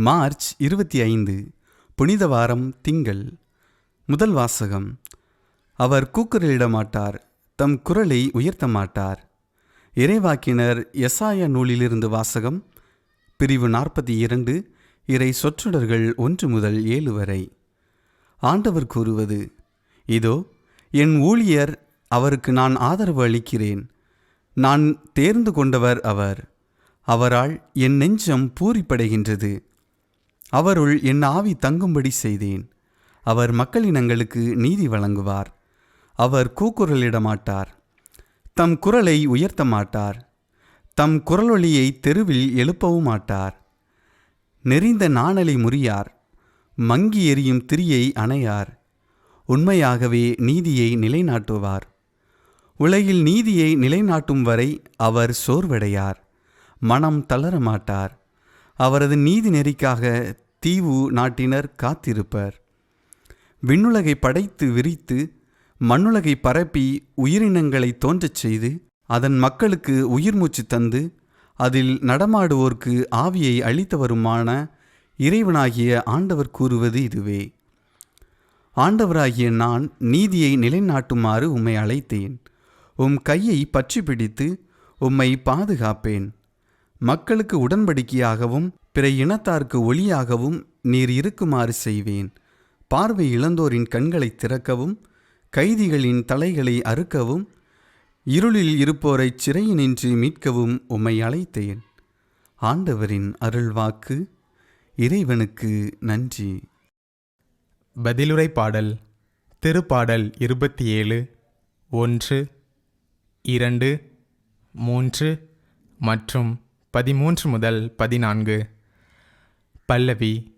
March இருபத்தி ஐந்து புனித வாரம் திங்கள். முதல் வாசகம். அவர் கூக்குரலிட மாட்டார் தம் குரலை உயர்த்த மாட்டார். இறைவாக்கினர் எசாயா நூலிலிருந்து வாசகம் பிரிவு நாற்பத்தி இரண்டு இறை சொற்றொடர்கள் ஒன்று முதல் ஏழு வரை. ஆண்டவர் கூறுவது இதோ என் ஊழியர் அவருக்கு நான் ஆதரவு அளிக்கிறேன். நான் தேர்ந்து கொண்டவர் அவர். அவரால் என் நெஞ்சம் பூரிப்படைகின்றது. அவருள் என் ஆவி தங்கும்படி செய்தேன். அவர் மக்களினங்களுக்கு நீதி வழங்குவார். அவர் கூக்குரலிட மாட்டார் தம் குரலை உயர்த்த மாட்டார். தம் குரலொலியை தெருவில் எழுப்பவும் மாட்டார். நெறிந்த நாணலை முறியார். மங்கி எரியும் திரியை அணையார். உண்மையாகவே நீதியை நிலைநாட்டுவார். உலகில் நீதியை நிலைநாட்டும் வரை அவர் சோர்வடையார். மனம் தளர மாட்டார் அவரது நீதி நெறிக்காக தீவு நாட்டினர் காத்திருப்பர். விண்ணுலகை படைத்து விரித்து மண்ணுலகை பரப்பி உயிரினங்களை தோன்றச் செய்து அதன் மக்களுக்கு உயிர் மூச்சு தந்து அதில் நடமாடுவோர்க்கு ஆவியை அளித்தவருமான இறைவனாகிய ஆண்டவர் கூறுவது இதுவே. ஆண்டவராகிய நான் நீதியை நிலைநாட்டுமாறு உம்மை அழைத்தேன். உம் கையை பற்றி பிடித்து உம்மை பாதுகாப்பேன். மக்களுக்கு உடன்படிக்கையாகவும் பிற இனத்தார்க்கு ஒளியாகவும் நீர் இருக்குமாறு செய்வேன். பார்வை இழந்தோரின் கண்களை திறக்கவும் கைதிகளின் தலைகளை அறுக்கவும் இருளில் இருப்போரைச் சிறையினின்று மீட்கவும் உம்மை அழைத்தேன். ஆண்டவரின் அருள்வாக்கு இறைவனுக்கு நன்றி. பதிலுரை பாடல் திருப்பாடல் இருபத்தி ஏழு ஒன்று இரண்டு மூன்று மற்றும் பதிமூன்று முதல் பதினான்கு. பல்லவி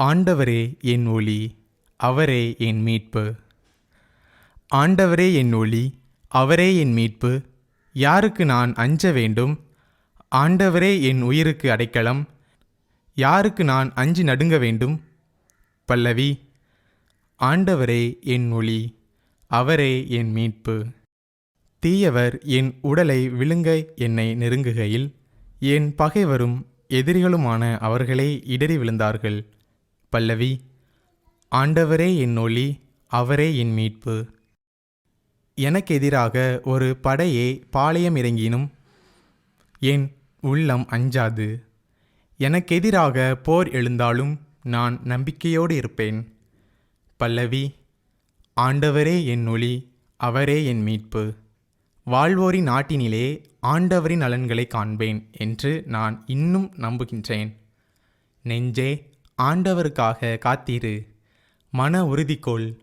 ஆண்டவரே என் ஒளி அவரே என் மீட்பு. ஆண்டவரே என் ஒளி அவரே என் மீட்பு. யாருக்கு நான் அஞ்ச வேண்டும்? ஆண்டவரே என் உயிருக்கு அடைக்கலம். யாருக்கு நான் அஞ்சி நடுங்க வேண்டும்? பல்லவி ஆண்டவரே என் ஒளி அவரே என் மீட்பு. தீயவர் என் உடலை விழுங்க என்னை நெருங்குகையில் என் பகைவரும் எதிரிகளுமான அவர்களே இடறி விழுந்தார்கள். பல்லவி ஆண்டவரே என் ஒளி அவரே என் மீட்பு. எனக்கு எதிராக ஒரு படையே பாளையம் இறங்கினும் என் உள்ளம் அஞ்சாது. எனக்கு எதிராக போர் எழுந்தாலும் நான் நம்பிக்கையோடு இருப்பேன். பல்லவி ஆண்டவரே என் ஒளி அவரே என் மீட்பு. வாழ்வோரின் நாட்டினிலே ஆண்டவரின் நலன்களை காண்பேன் என்று நான் இன்னும் நம்புகின்றேன். நெஞ்சே ஆண்டவருக்காக காத்திரு. மன உறுதிக்கொள்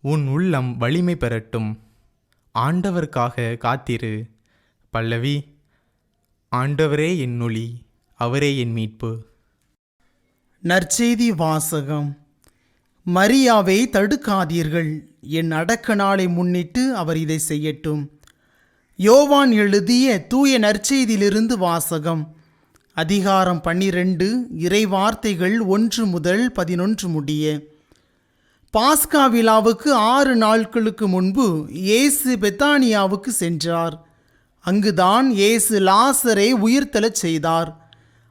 உன் உள்ளம் வலிமை பெறட்டும். ஆண்டவருக்காக காத்திரு. பல்லவி ஆண்டவரே என் ஒளி அவரே என் மீட்பு. நற்செய்தி வாசகம். மரியாவை தடுக்காதீர்கள். என் அடக்க நாளை முன்னிட்டு அவர் இதை செய்யட்டும். யோவான் எழுதிய தூய நற்செய்தியிலிருந்து வாசகம். அதிகாரம் பன்னிரண்டு இறை வார்த்தைகள் ஒன்று முதல் பதினொன்று முடிய. பாஸ்கா விழாவுக்கு ஆறு நாட்களுக்கு முன்பு இயேசு பெத்தானியாவுக்கு சென்றார். அங்குதான் இயேசு லாசரை உயிர்த்தெழச் செய்தார்.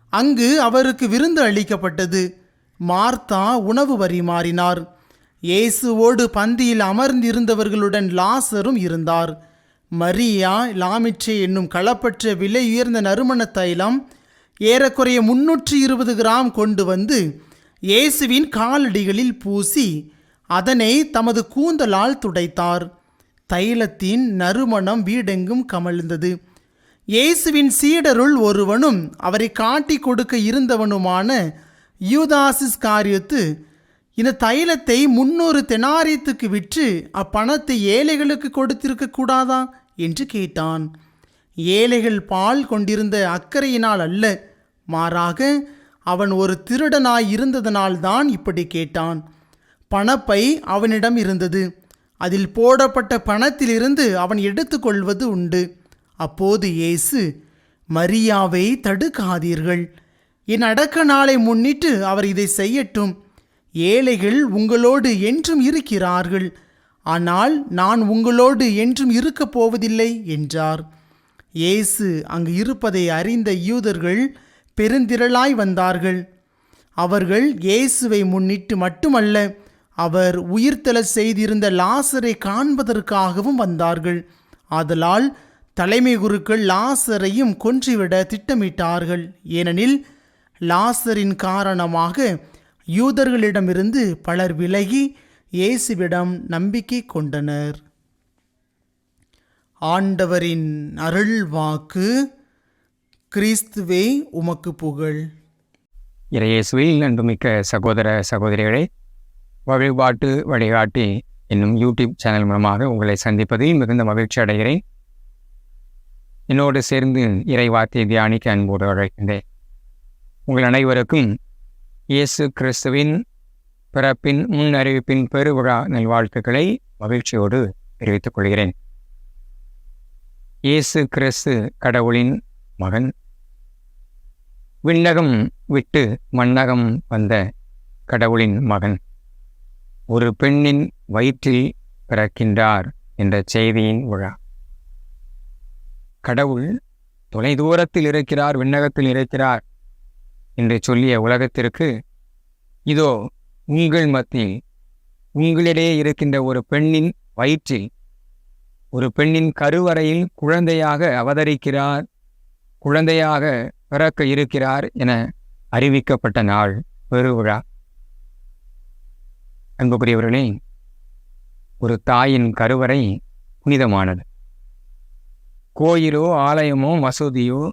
அங்கு அவருக்கு விருந்து அளிக்கப்பட்டது. மார்த்தா உணவு பரிமாறினார் இயேசுவோடு பந்தியில் அமர்ந்திருந்தவர்களுடன் லாசரும் இருந்தார். மரியா லாமிட்ரி என்னும் களப்பற்ற விலை உயர்ந்த நறுமண தைலம் ஏறக்குறைய முன்னூற்றி இருபது கிராம் கொண்டு வந்து இயேசுவின் காலடிகளில் பூசி அதனை தமது கூந்தலால் துடைத்தார். தைலத்தின் நறுமணம் வீடெங்கும் கமழ்ந்தது. இயேசுவின் சீடருள் ஒருவனும் அவரை காட்டி கொடுக்க இருந்தவனுமான யூதாசிஸ் காரியத்து இந்த தைலத்தை முன்னூறு தெனாரியத்துக்கு விற்று அப்பணத்தை ஏழைகளுக்கு கொடுத்திருக்க கூடாதா? என்று கேட்டான். ஏழைகள் பால் கொண்டிருந்த அக்கறையினால் அல்ல. மாறாக அவன் ஒரு திருடனாய் இருந்ததனால்தான் இப்படி கேட்டான். பணப்பை அவனிடம் இருந்தது. அதில் போடப்பட்ட பணத்திலிருந்து அவன் எடுத்துக்கொள்வது உண்டு. அப்போது இயேசு மரியாவை தடுக்காதீர்கள். என் அடக்க நாளை முன்னிட்டு அவர் இதை செய்யட்டும். ஏழைகள் உங்களோடு என்றும் இருக்கிறார்கள். ஆனால் நான் உங்களோடு என்றும் இருக்கப் போவதில்லை என்றார். இயேசு அங்கு இருப்பதை அறிந்த யூதர்கள் பெருந்திரளாய் வந்தார்கள். அவர்கள் இயேசுவை முன்னிட்டு மட்டுமல்ல அவர் உயிர்த்தெழச் செய்திருந்த லாசரை காண்பதற்காகவும் வந்தார்கள். ஆதலால் தலைமை குருக்கள் லாசரையும் கொன்றுவிட திட்டமிட்டார்கள். ஏனெனில் லாசரின் காரணமாக யூதர்களிடமிருந்து பலர் விலகி இயேசுவிடம் நம்பிக்கை கொண்டனர். ஆண்டவரின் அருள் வாக்கு கிறிஸ்துவே உமக்கு புகழ். இறையேசுவில் அன்புமிக்க சகோதர சகோதரிகளே வழிபாட்டு வழிகாட்டி என்னும் யூடியூப் சேனல் மூலமாக உங்களை சந்திப்பதில் மிகுந்த மகிழ்ச்சி அடைகிறேன். என்னோடு சேர்ந்து இறை வார்த்தையை தியானிக்க அன்போடு அழைக்கின்றேன் உங்கள் அனைவருக்கும் இயேசு கிறிஸ்துவின் பிறப்பின் முன் அறிவிப்பின் பெருவிழா நல்வாழ்த்துக்களை மகிழ்ச்சியோடு தெரிவித்துக் கொள்கிறேன். இயேசு கிறிஸ்து கடவுளின் மகன். விண்ணகம் விட்டு மண்ணகம் வந்த கடவுளின் மகன். ஒரு பெண்ணின் வயிற்றில் பிறக்கின்றார் என்ற செய்தியின் விழா. கடவுள் தொலைதூரத்தில் இருக்கிறார் விண்ணகத்தில் இருக்கிறார் என்று சொல்லிய உலகத்திற்கு இதோ உங்கள் மத்தியில் உங்களிடையே இருக்கின்ற ஒரு பெண்ணின் வயிற்றில் ஒரு பெண்ணின் கருவறையில் குழந்தையாக அவதரிக்கிறார் குழந்தையாக பிறக்க இருக்கிறார் என அறிவிக்கப்பட்ட நாள் பெருவிழா அன்புக்குரியவர்களே ஒரு தாயின் கருவறை புனிதமானது. கோயிலோ ஆலயமோ மசூதியோ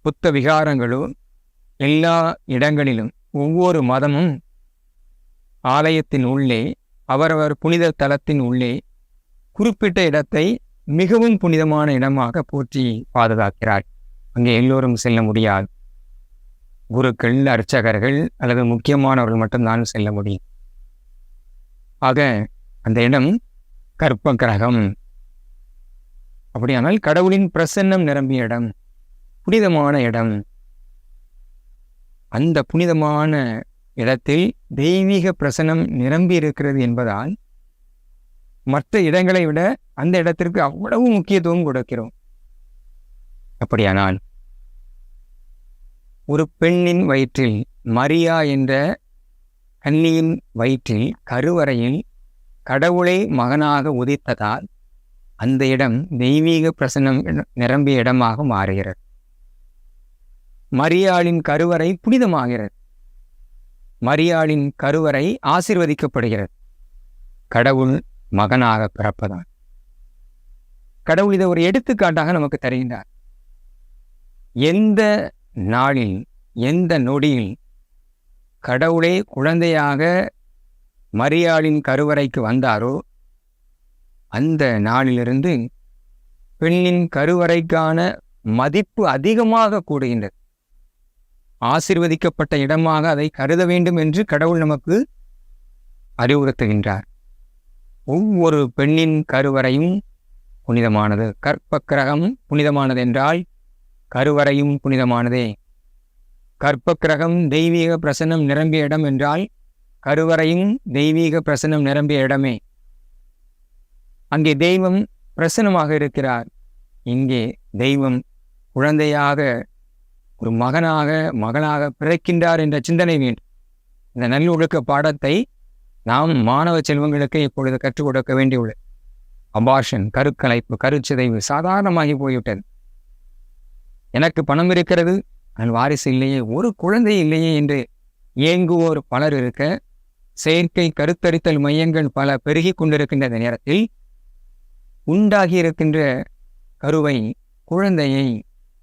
புத்த விகாரங்களோ எல்லா இடங்களிலும் ஒவ்வொரு மதமும் ஆலயத்தின் உள்ளே அவரவர் புனித தலத்தின் உள்ளே குறிப்பிட்ட இடத்தை மிகவும் புனிதமான இடமாக போற்றி பாதுகாக்கிறார். அங்கே எல்லோரும் செல்ல முடியாது. குருக்கள் அர்ச்சகர்கள் அல்லது முக்கியமானவர்கள் மட்டும்தான் செல்ல முடியும். ஆக அந்த இடம் கற்ப கிரகம் அப்படியானால் கடவுளின் பிரசன்னம் நிரம்பிய இடம் புனிதமான இடம். அந்த புனிதமான இடத்தில் தெய்வீக பிரசனம் நிரம்பி இருக்கிறது என்பதால் மற்ற இடங்களை விட அந்த இடத்திற்கு அவ்வளவு முக்கியத்துவம் கொடுக்கிறோம். அப்படியானால் ஒரு பெண்ணின் வயிற்றில் மரியா என்ற கன்னியின் வயிற்றில் கருவறையில் கடவுளை மகனாக உதித்ததால் அந்த இடம் தெய்வீக பிரசனம் நிரம்பிய இடமாக மாறுகிறது. மரியாளின் கருவறை புனிதமாகிறது. மரியாளின் கருவறை ஆசிர்வதிக்கப்படுகிறது. கடவுள் மகனாக பிறப்பதான் கடவுள் இதை ஒரு எடுத்துக்காட்டாக நமக்கு தருகின்றார். எந்த நாளில் எந்த நொடியில் கடவுளே குழந்தையாக மரியாளின் கருவறைக்கு வந்தாரோ அந்த நாளிலிருந்து பெண்ணின் கருவறைக்கான மதிப்பு அதிகமாக கூடுகின்றது. ஆசிர்வதிக்கப்பட்ட இடமாக அதை கருத வேண்டும் என்று கடவுள் நமக்கு அறிவுறுத்துகின்றார். ஒவ்வொரு பெண்ணின் கருவறையும் புனிதமானது. கற்ப கிரகம் புனிதமானது என்றால் கருவறையும் புனிதமானதே. கற்ப கிரகம் தெய்வீக பிரசன்னம் நிரம்பிய இடம் என்றால் கருவறையும் தெய்வீக பிரசன்னம் நிரம்பிய இடமே. அங்கே தெய்வம் பிரசன்னமாக இருக்கிறார். இங்கே தெய்வம் குழந்தையாக ஒரு மகனாக மகளாக பிறக்கின்றார் என்ற சிந்தனை வேண்டும். இந்த நல்லொழுக்க பாடத்தை நாம் மாணவ செல்வங்களுக்கு இப்பொழுது கற்றுக் கொடுக்க வேண்டியுள்ளது. அபார்ஷன் கருக்கலைப்பு கருச்சிதைவு சாதாரணமாகி போய்விட்டது. எனக்கு பணம் இருக்கிறது நான் வாரிசு இல்லையே ஒரு குழந்தை இல்லையே என்று ஏங்குவோர் பலர் இருக்க செயற்கை கருத்தரித்தல் மையங்கள் பல பெருகி கொண்டிருக்கின்ற நேரத்தில் உண்டாகி இருக்கின்ற கருவை குழந்தையை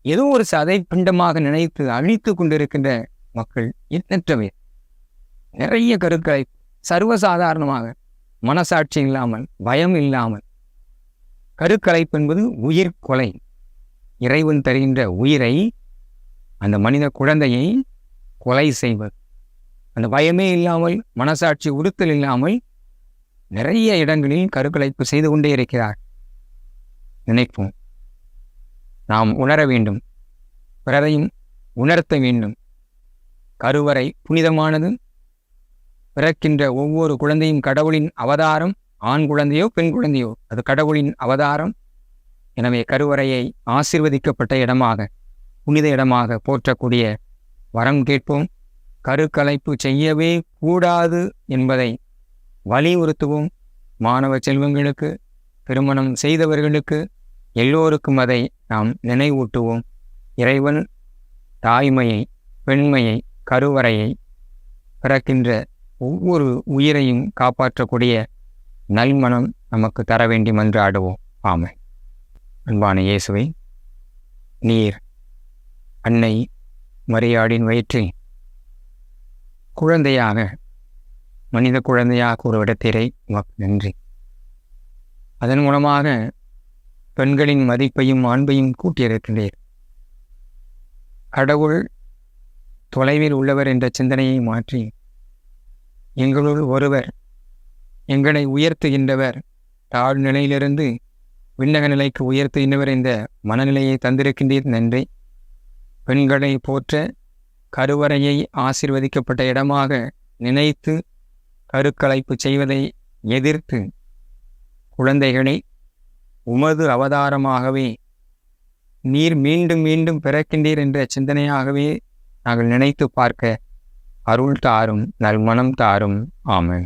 ஏதோ ஒரு சதை பிண்டமாக நினைத்து அழித்து கொண்டிருக்கின்ற மக்கள் எண்ணற்றவை. நிறைய கருக்களை சர்வசாதாரணமாக மனசாட்சி இல்லாமல் பயம் இல்லாமல். கருக்கலைப்பு என்பது உயிர் கொலை. இறைவன் தருகின்ற உயிரை அந்த மனித குழந்தையை கொலை செய்வது. அந்த பயமே இல்லாமல் மனசாட்சி உறுத்தல் இல்லாமல் நிறைய இடங்களில் கருக்கலைப்பு செய்து கொண்டே இருக்கிறார் நினைப்போம். நாம் உணர வேண்டும். பிறரையும் உணர்த்த வேண்டும். கருவறை புனிதமானது. பிறக்கின்ற ஒவ்வொரு குழந்தையும் கடவுளின் அவதாரம் ஆண் குழந்தையோ பெண் குழந்தையோ அது கடவுளின் அவதாரம். எனவே கருவறையை ஆசிர்வதிக்கப்பட்ட இடமாக புனித இடமாக போற்றக்கூடிய வரம் கேட்போம். கருக்கலைப்பு செய்யவே கூடாது என்பதை வலியுறுத்துவோம். மாணவ செல்வங்களுக்கு திருமணம் செய்தவர்களுக்கு எல்லோருக்கும் அதை நாம் நினைவூட்டுவோம். இறைவன் தாய்மையை பெண்மையை கருவறையை பிறக்கின்ற ஒவ்வொரு உயிரையும் காப்பாற்றக்கூடிய நல்மனம் நமக்கு தர வேண்டி மன்றாடுவோம் ஆமை அன்பான இயேசுவை நீர் அன்னை மரியாடின் வயிற்றில் குழந்தையாக மனித குழந்தையாக ஒரு இடத்திரை உமக்கு நன்றி. அதன் மூலமாக பெண்களின் மதிப்பையும் மாண்பையும் கூட்டியிருக்கின்றீர் கடவுள் தொலைவில் உள்ளவர் என்ற சிந்தனையை மாற்றி எங்களுள் ஒருவர் எங்களை உயர்த்துகின்றவர் தாழ்நிலையிலிருந்து விண்ணக நிலைக்கு உயர்த்துகின்றவர் என்ற மனநிலையை தந்திருக்கின்றீர். நன்றி. பெண்களை போற்ற கருவறையை ஆசிர்வதிக்கப்பட்ட இடமாக நினைத்து கருக்கலைப்பு செய்வதை எதிர்த்து குழந்தைகளை உமது அவதாரமாகவே நீர் மீண்டும் மீண்டும் பிறக்கின்றீர் என்ற சிந்தனையாகவே நாங்கள் நினைத்து பார்க்க அருள் தாரும் நல்மனம் தாரும். ஆமன்.